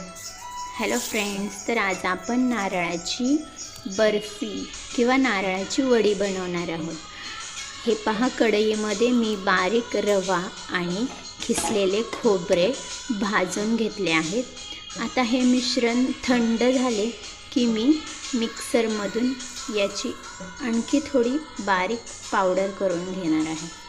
Hello friends तर आज आपण नारळाची बर्फी किंवा नारळाची वडी बनवणार आहोत. हे पहा कढईमध्ये मी बारीक रवा आणि खिसलेले खोबरे भाजून घेतले आहेत. आता हे मिश्रण थंड झाले की मी मिक्सरमधून याची आणखी थोडी बारीक पावडर करून घेणार आहे.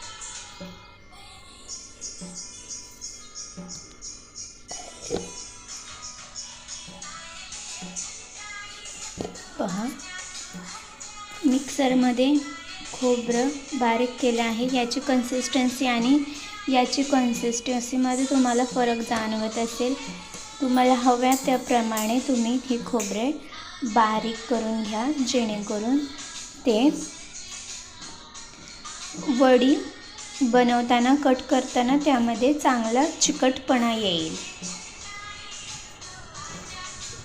मिक्सरमध्ये खोबरं बारीक केलं आहे. याची कन्सिस्टन्सी आणि याची कन्सिस्टन्सीमध्ये तुम्हाला फरक जाणवत असेल. तुम्हाला हव्या त्याप्रमाणे तुम्ही ही खोबरे बारीक करून घ्या जेणेकरून ते वडी बनवताना कट करताना त्यामध्ये चांगला चिकटपणा येईल.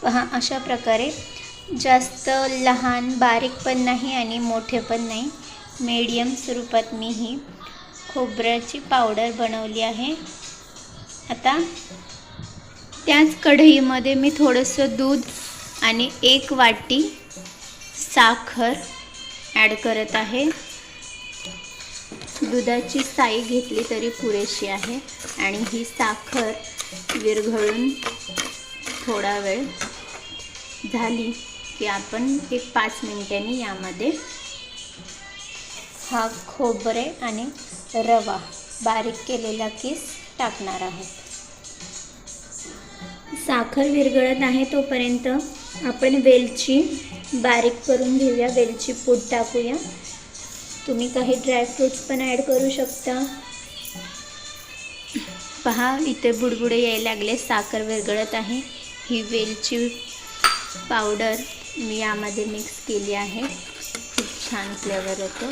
हा अशा प्रकारे जास्त लहान बारीक पण नाही आणि मोठे पण नाही. मीडियम स्वरूपात मी ही खोबऱ्याची पावडर बनवली आहे. आता त्याच कढईमध्ये मी थोडंसं दूध आणि एक वाटी साखर ॲड करत आहे. दुधाची साई घेतली तरी पुरेशी आहे आणि ही साखर विरघळून थोडा वेळ झाली. की आपण एक पाच मिनिटांनी यामध्ये हा खोबरे आणि रवा बारीक केलेला किस टाकणार आहोत. साखर विरघळत आहे तोपर्यंत आपण वेलची बारीक करून घेऊया. वेलची पूड टाकूया. तुम्ही काही ड्रायफ्रूट्स पण ॲड करू शकता. पहा इथे बुडबुडे यायला लागले. साखर विरघळत आहे. ही वेलची पावडर मी यामध्ये मिक्स केली आहे. खूप छान फ्लेवर येतो.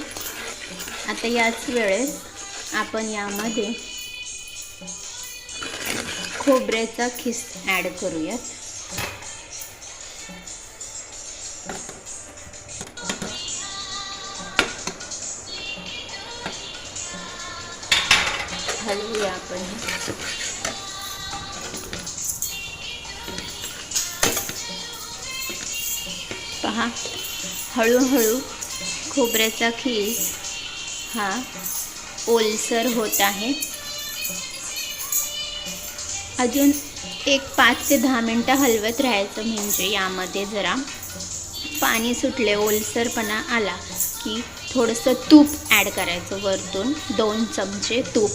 आता याच वेळेस आपण यामध्ये खोबऱ्याचा खिस ॲड करूयात. हलवूया आपण पहा. हळूहळू खोबऱ्याचा खीस हा ओलसर होत आहे. अजून एक पाच ते दहा मिनटं हलवत राहायचं म्हणजे यामध्ये जरा पाणी सुटले ओलसरपणा आला की थोडंसं तूप ॲड करायचं वरतून दोन चमचे तूप.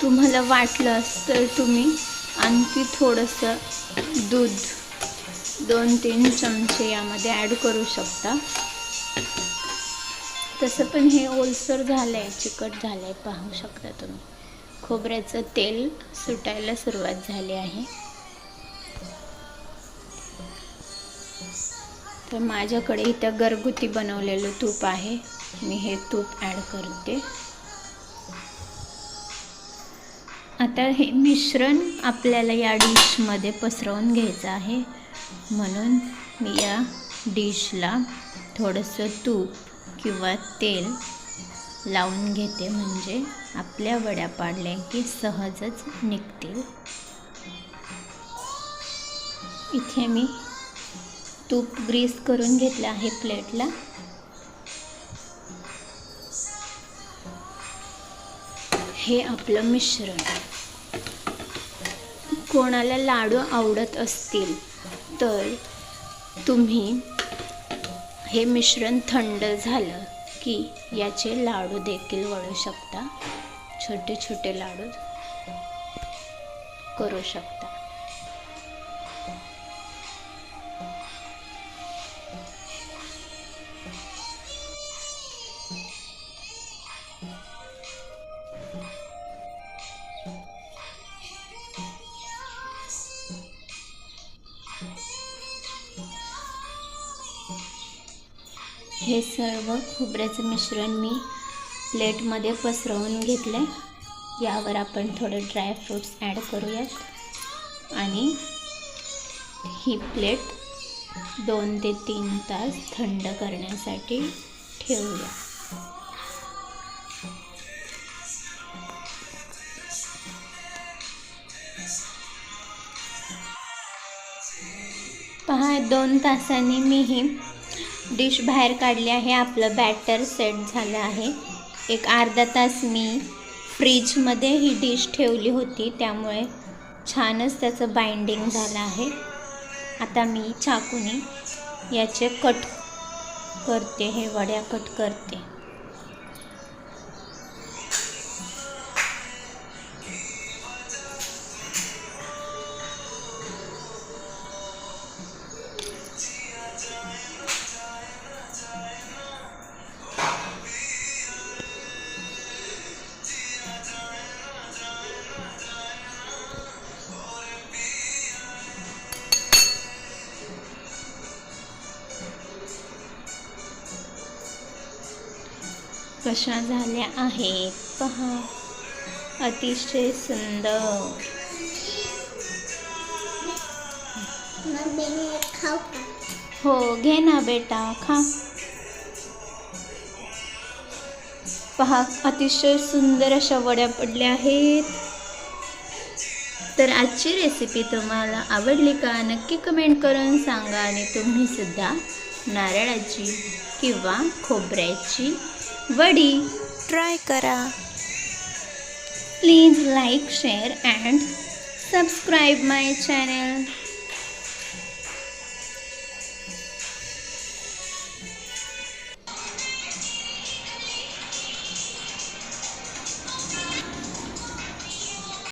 तुम्हाला वाटलं तर तुम्ही आणखी थोडंसं दूध. दोन तीन चमचे यामध्ये ॲड करू शकता. तसं पण हे ओलसर झालं आहे चिकट झालं आहे पाहू शकता तुम्ही. खोबऱ्याचं तेल सुटायला सुरुवात झाली आहे. तर माझ्याकडे इथं घरगुती बनवलेलं तूप आहे. मी हे तूप ॲड करते. आता हे मिश्रण आपल्याला या डिशमध्ये पसरवून घ्यायचं आहे. म्हणून मी या डिशला थोडंसं तूप किंवा तेल लावून घेते. म्हणजे आपल्या वड्या पाडल्या की सहजच निघतील. इथे मी तूप ग्रीस करून घेतलं आहे प्लेटला. हे आपलं मिश्रण. कोणाला लाडू आवडत असतील तर तुम्ही हे मिश्रण थंड झालं की याचे लाडू देखील वळू शकता. छोटे छोटे लाडू करू शकता. हे सर्व खोबऱ्याचं मिश्रण मी प्लेटमध्ये पसरवून घेतलं आहे. यावर आपण थोडे ड्रायफ्रूट्स ॲड करूयात. आणि ही प्लेट दोन ते तीन तास थंड करण्यासाठी ठेवूया. पहा दोन तासांनी मी ही डिश बाहेर काढली आहे. आपलं बॅटर सेट झालं आहे. एक अर्धा तास मी फ्रीजमध्ये ही डिश ठेवली होती. त्यामुळे छानच त्याचं बाइंडिंग झालं आहे. आता मी चाकूनी याचे कट करते. हे वड्या कट करते. कशा झाल्या आहेत? पहा. अतिशय सुंदर. हो घे ना बेटा खा. पहा अतिशय सुंदर अशा वड्या पडल्या आहेत. तर आजची रेसिपी तुम्हाला आवडली का नक्की कमेंट करून सांगा. आणि तुम्ही सुद्धा नारळाची किंवा खोबऱ्याची वडी. ट्राय करा. Please like share and subscribe my channel